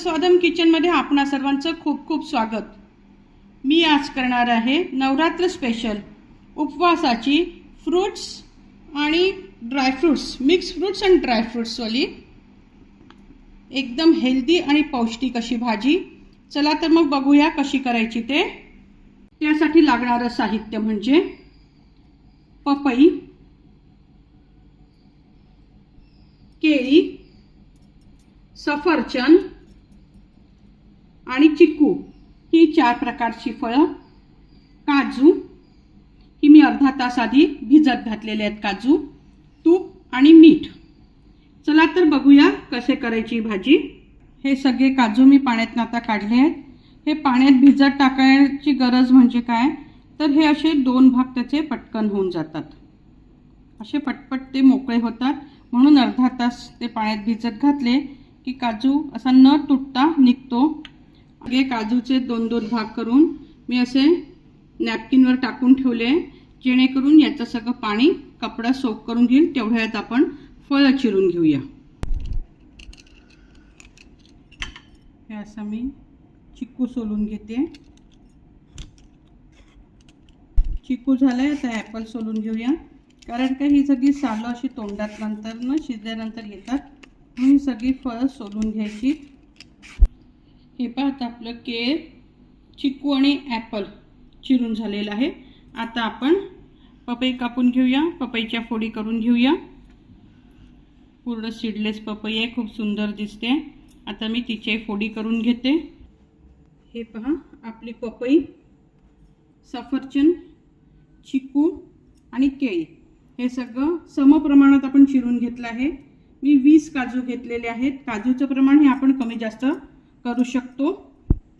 स्वादम किचनमध्ये आपणा सर्वांचं खूप खूप स्वागत. मी आज करणार आहे नवरात्र स्पेशल उपवासाची फ्रूट्स आणि ड्रायफ्रूट्स मिक्स फ्रूट्स आणि ड्रायफ्रूट्सवाली एकदम हेल्दी आणि पौष्टिक अशी भाजी. चला तर मग बघूया कशी करायची ते. त्यासाठी लागणारं साहित्य म्हणजे पपई केळी सफरचंद आणि चिक्कू ही चार प्रकारची फळं. काजू ही मी अर्धा तास आधी भिजत घातलेले आहेत काजू तूप आणि मीठ. चला तर बघूया कसे करायची भाजी. हे सगळे काजू मी पाण्यातनं आता काढले आहेत. हे पाण्यात भिजत टाकायची गरज म्हणजे काय? तर हे असे दोन भाग त्याचे पटकन होऊन जातात. असे पटपट ते मोकळे होतात. म्हणून अर्धा तास ते पाण्यात भिजत घातले की काजू असा न तुटता निघतो. हे काजूचे दोन दोन भाग करून मी असे नॅपकिनवर टाकून ठेवले जेणेकरून याचं सगळं पाणी कपडा सोक करून घेईल तेवढ्यात आपण फळं चिरून घेऊया. हे असं मी चिक्कू सोलून घेते. चिक्कू झालंय आता ॲपल सोलून घेऊया. कारण का ही सगळी सालं अशी तोंडात नंतर न शिजल्यानंतर येतात. म्हणून ही सगळी फळं सोलून घ्यायची. हे पाहता आपलं केळ चिक्कू आणि ॲपल चिरून झालेलं आहे. आता आपण पपई कापून घेऊया. पपईच्या फोडी करून घेऊया. पूर्ण सीडलेस पपई आहे. खूप सुंदर दिसते. आता मी तिचे फोडी करून घेते. हे पहा आपली पपई. सफरचंद चिकू आणि केळी. हे सगळं समप्रमाणात आपण चिरून घेतलं आहे. मी वीस काजू घेतलेले आहेत. काजूचं प्रमाण हे आपण कमी जास्त करू शकतो.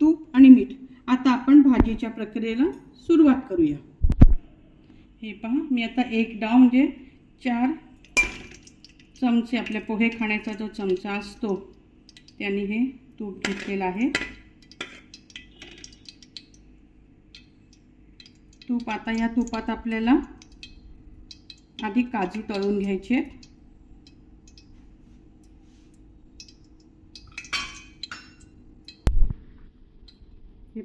तूप आणि मीठ. आता आपण भाजीच्या प्रक्रियेला सुरुवात करूया. हे पहा मी आता एक डाव म्हणजे चार चमचे आपल्या पोहे खाण्याचा जो चमचा असतो त्याने हे तूप घेतलेलं आहे. तूप आता या तुपात आपल्याला आधी काजू तळून घ्यायचे. आहेत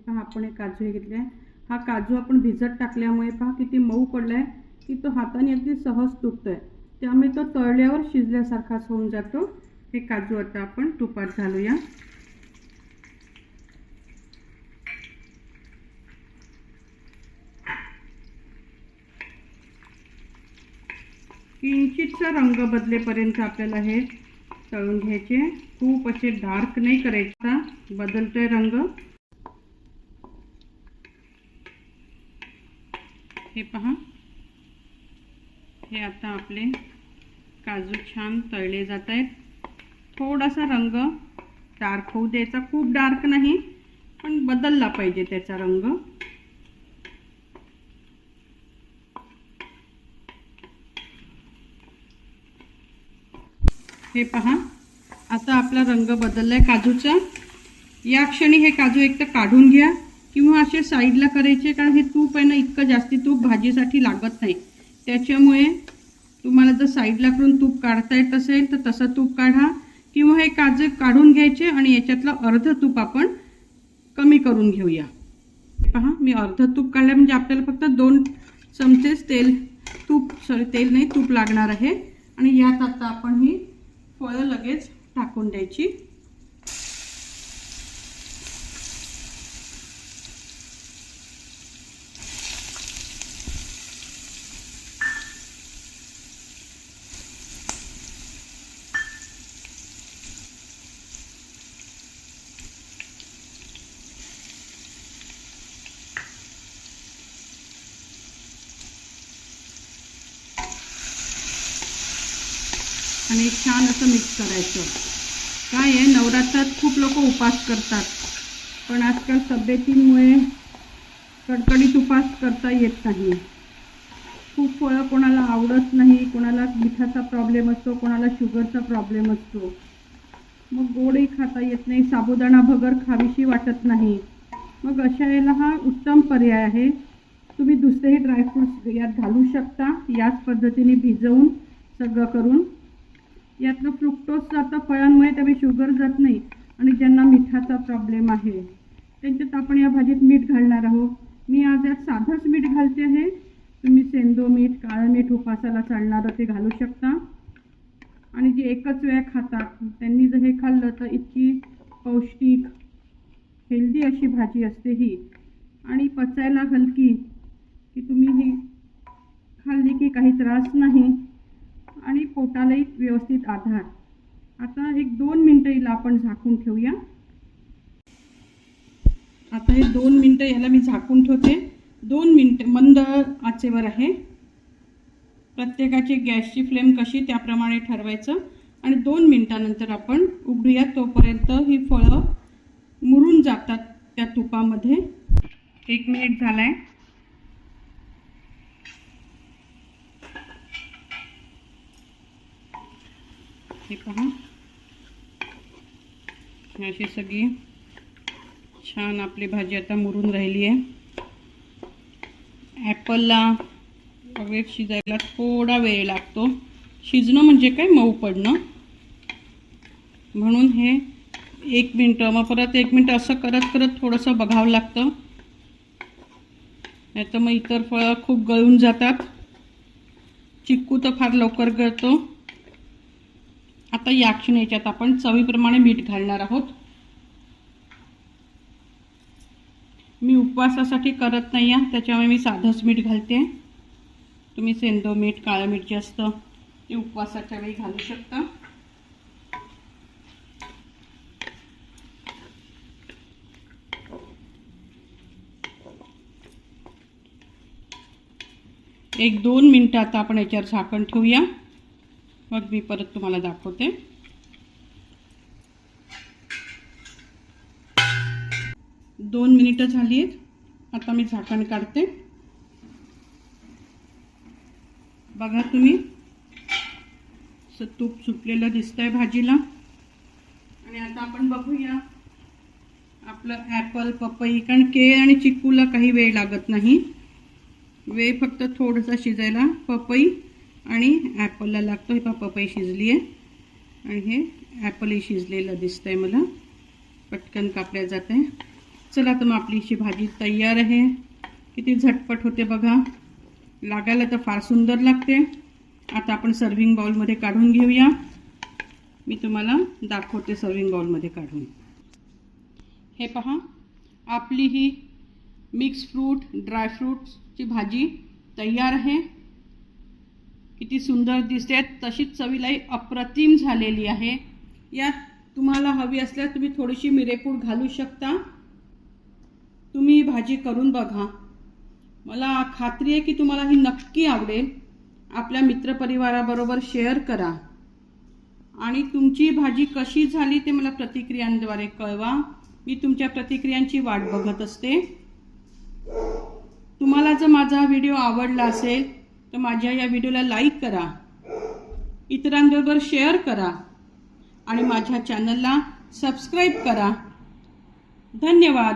पहा आपण एक काजू हे घेतले आहे हा काजू आपण भिजत टाकल्यामुळे पहा किती मऊ पडलाय की तो हाताने अगदी सहज तुटतोय. त्यामुळे तो तळल्यावर शिजल्यासारखाच होऊन जातो. हे काजू आता आपण तुपात घालूया. किंचितचा रंग बदलेपर्यंत आपल्याला हे तळून घ्यायचे. खूप असे डार्क नाही करायचा. बदलतोय रंग. हे पहा. हे आता आपले काजू छान तळले जात आहेत. थोडासा रंग डार्क होऊ द्यायचा खूप डार्क नाही पण बदलला पाहिजे त्याचा रंग. हे पहा आता आपला रंग बदललाय काजूचा. या क्षणी हे काजू एक तर काढून घ्या. किंवा असे साईडला करायचे कारण हे तूप आहे ना इतकं जास्ती तूप भाजीसाठी लागत नाही. त्याच्यामुळे तुम्हाला जर साईडला करून तूप काढता येत असेल तर तसं तूप काढा. किंवा हे काजू काढून घ्यायचे आणि याच्यातलं अर्ध तूप आपण कमी करून घेऊया. पहा मी अर्ध तूप काढलं म्हणजे आपल्याला फक्त दोन चमचेच तेल तूप सॉरी तेल नाही तूप लागणार आहे. आणि यात आता आपण ही फळं लगेच टाकून द्यायची. आणि छान असं मिक्स करायचं. काय आहे नवरात्रात खूप लोक उपास करतात. पण आजकाल तब्येतीमुळे कडकडीत उपास करता येत नाही. खूप फळं कोणाला आवडत नाही कोणाला मिठाचा प्रॉब्लेम असतो कोणाला शुगरचा प्रॉब्लेम असतो. मग गोडही खाता येत नाही साबुदाणा भगर खावीशी वाटत नाही. मग अशा वेळेला हा उत्तम पर्याय आहे. तुम्ही दुसरेही ड्रायफ्रूट्स यात घालू शकता. याच पद्धतीने भिजवून सगळं करून यातनं फ्रुक्टोज जातं फळांमुळे त्यामुळे शुगर जात नाही आणि ज्यांना मिठाचा प्रॉब्लेम आहे. त्यांच्यात आपण या भाजीत मीठ घालणार आहोत. मी आज यात साधंच मीठ घालते आहे. तुम्ही सेंदो मीठ काळं मीठ उपासाला चालणारं ते घालू शकता. आणि जे एकच वेळा खातात त्यांनी जर हे खाल्लं तर इतकी पौष्टिक हेल्दी अशी भाजी असते ही. आणि पचायला हलकी की तुम्ही ही खाल्ली की काही त्रास नाही. आणि पोटालाही व्यवस्थित आधार. आता एक दोन मिनटं हिला आपण झाकून ठेवूया. आता हे दोन मिनटं याला मी झाकून ठेवते. दोन मिनटं मंद आचेवर आहे. प्रत्येकाची गॅसची फ्लेम कशी त्याप्रमाणे ठरवायचं. आणि दोन मिनटानंतर आपण उघडूया. तोपर्यंत ही फळं मुरून जातात त्या तुपामध्ये. एक मिनिट झालाय. हे पहा अशी सगळी छान आपली भाजी आता मुरून राहिली आहे. ॲपलला वगैरे शिजायला थोडा वेळ लागतो. शिजणं म्हणजे काय? मऊ पडणं. म्हणून हे एक मिनटं मग परत एक मिनटं असं करत करत थोडंसं बघावं लागतं. नाही तर मग इतर फळं खूप गळून जातात. चिक्कू तर फार लवकर गळतो. आता या क्षणी याच्यात आपण चवीप्रमाणे मीठ घालणार आहोत. मी उपवासासाठी करत नाही आहे त्याच्यामुळे मी साधंच मीठ घालते. तुम्ही सेंदो मीठ काळं मीठ जे असतं ते उपवासाच्या वेळी घालू शकता. एक दोन मिनटं आता आपण याच्यावर झाकण ठेवूया. मग मी परत तुम्हाला दाखवते. दोन मिनिटं झाली आहेत आता मी झाकण काढते. बघा तुम्ही. तूप सुटलेलं दिसतंय भाजीला. आणि आता आपण बघूया. आपलं ॲपल पपई कारण केळ आणि चिक्कूला काही वेळ लागत नाही. वेळ फक्त थोडंसं शिजायला. पपई आणि ॲपलला लागतो. हे पहा पपई शिजली आहे आणि हे ॲपलही शिजलेलं दिसतं आहे मला. पटकन कापल्या जात आहे चला तर मग आपली अशी भाजी तयार आहे. किती झटपट होते बघा. लागायला तर फार सुंदर लागते. आता आपण सर्विंग बाउलमध्ये काढून घेऊया. मी तुम्हाला दाखवते सर्विंग बाउलमध्ये काढून. हे पहा आपली ही मिक्स फ्रूट ड्रायफ्रूट्सची भाजी तयार आहे. किती सुंदर दिसते तशीच चवीलाही अप्रतिम झालेली आहे. यात तुम्हाला हवी असल्यास तुम्ही थोडीशी मिरेपूड घालू शकता. तुम्ही भाजी करून बघा. मला खात्री आहे की तुम्हाला ही नक्की आवडेल. आपल्या मित्रपरिवाराबरोबर शेअर करा. आणि तुमची भाजी कशी झाली ते मला प्रतिक्रियांद्वारे कळवा. मी तुमच्या प्रतिक्रियांची वाट बघत असते. तुम्हाला जर माझा व्हिडिओ आवडला असेल तर माझ्या या व्हिडिओला लाईक करा. इतरांबरोबर शेअर करा. आणि माझ्या चॅनलला सबस्क्राईब करा. धन्यवाद.